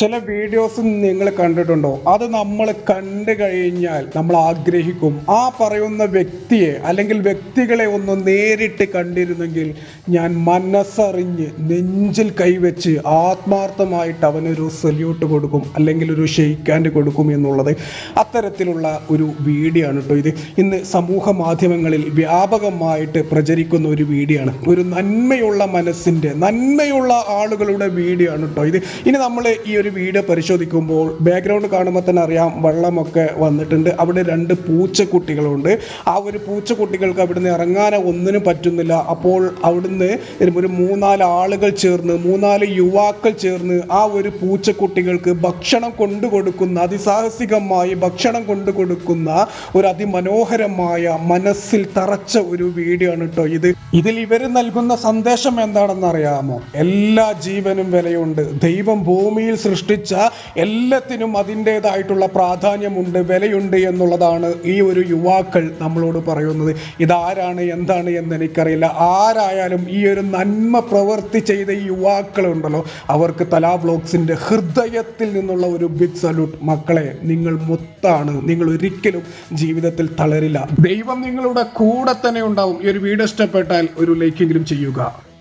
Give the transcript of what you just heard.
ചില വീഡിയോസ് നിങ്ങൾ കണ്ടിട്ടുണ്ടോ? അത് നമ്മൾ കണ്ടു കഴിഞ്ഞാൽ നമ്മൾ ആഗ്രഹിക്കും. ആ പറയുന്ന വ്യക്തിയെ അല്ലെങ്കിൽ വ്യക്തികളെ ഒന്ന് നേരിട്ട് കണ്ടിരുന്നെങ്കിൽ ഞാൻ മനസ്സറിഞ്ഞ് നെഞ്ചിൽ കൈവച്ച് ആത്മാർത്ഥമായിട്ട് അവനൊരു സല്യൂട്ട് കൊടുക്കും അല്ലെങ്കിൽ ഒരു ഷെയ്ക്കാൻഡ് കൊടുക്കും എന്നുള്ളത് അത്തരത്തിലുള്ള ഒരു വീഡിയോ ആണ് കേട്ടോ ഇത്. ഇന്ന് സമൂഹ മാധ്യമങ്ങളിൽ വ്യാപകമായിട്ട് പ്രചരിക്കുന്ന ഒരു വീഡിയോ ആണ്. ഒരു നന്മയുള്ള മനസ്സിന്റെ നന്മയുള്ള ആളുകളുടെ വീഡിയോ ആണ് കേട്ടോ ഇത്. ഇനി നമ്മൾ ഈ ഒരു വീഡിയോ പരിശോധിക്കുമ്പോൾ ബാക്ക്ഗ്രൗണ്ട് കാണുമ്പോൾ തന്നെ അറിയാം വെള്ളമൊക്കെ വന്നിട്ടുണ്ട്. അവിടെ രണ്ട് പൂച്ചക്കുട്ടികളുണ്ട്. ആ ഒരു പൂച്ചക്കുട്ടികൾക്ക് അവിടുന്ന് ഇറങ്ങാനോ ഒന്നിനും പറ്റുന്നില്ല. അപ്പോൾ അവിടുന്ന് ഒരു മൂന്നാൽ ആളുകൾ ചേർന്ന് മൂന്നാൽ യുവാക്കൾ ചേർന്ന് ആ ഒരു പൂച്ചക്കുട്ടികൾക്ക് ഭക്ഷണം കൊണ്ടു കൊടുക്കുന്ന അതിസാഹസികമായി ഭക്ഷണം കൊണ്ടു കൊടുക്കുന്ന ഒരു അതിമനോഹരമായ മനസ്സിൽ തറച്ച ഒരു വീഡിയോ ആണ് കേട്ടോ ഇത്. ഇതിൽ ഇവർ നൽകുന്ന സന്ദേശം എന്താണെന്ന് അറിയാമോ? എല്ലാ ജീവനും വിലയുണ്ട്. ദൈവം ഭൂമിയിൽ സൃഷ്ടിച്ച എല്ലാത്തിനും അതിന്റെതായിട്ടുള്ള പ്രാധാന്യമുണ്ട് വിലയുണ്ട് എന്നുള്ളതാണ് ഈ ഒരു യുവാക്കൾ നമ്മളോട് പറയുന്നത്. ഇതാരാണ് എന്താണ് എന്ന് എനിക്കറിയില്ല. ആരായാലും ഈ ഒരു നന്മ പ്രവൃത്തി ചെയ്ത ഈ യുവാക്കളുണ്ടല്ലോ അവർക്ക് തലാ ബ്ലോഗ്സിന്റെ ഹൃദയത്തിൽ നിന്നുള്ള ഒരു ബിഗ് സല്യൂട്ട് മക്കളെ നിങ്ങൾ മൊത്താണ്. നിങ്ങൾ ഒരിക്കലും ജീവിതത്തിൽ തളരില്ല. ദൈവം നിങ്ങളുടെ കൂടെ തന്നെ ഉണ്ടാവും. ഈ ഒരു വീഡിയോ ഇഷ്ടപ്പെട്ടാൽ ഒരു ലൈക്കെങ്കിലും ചെയ്യുക.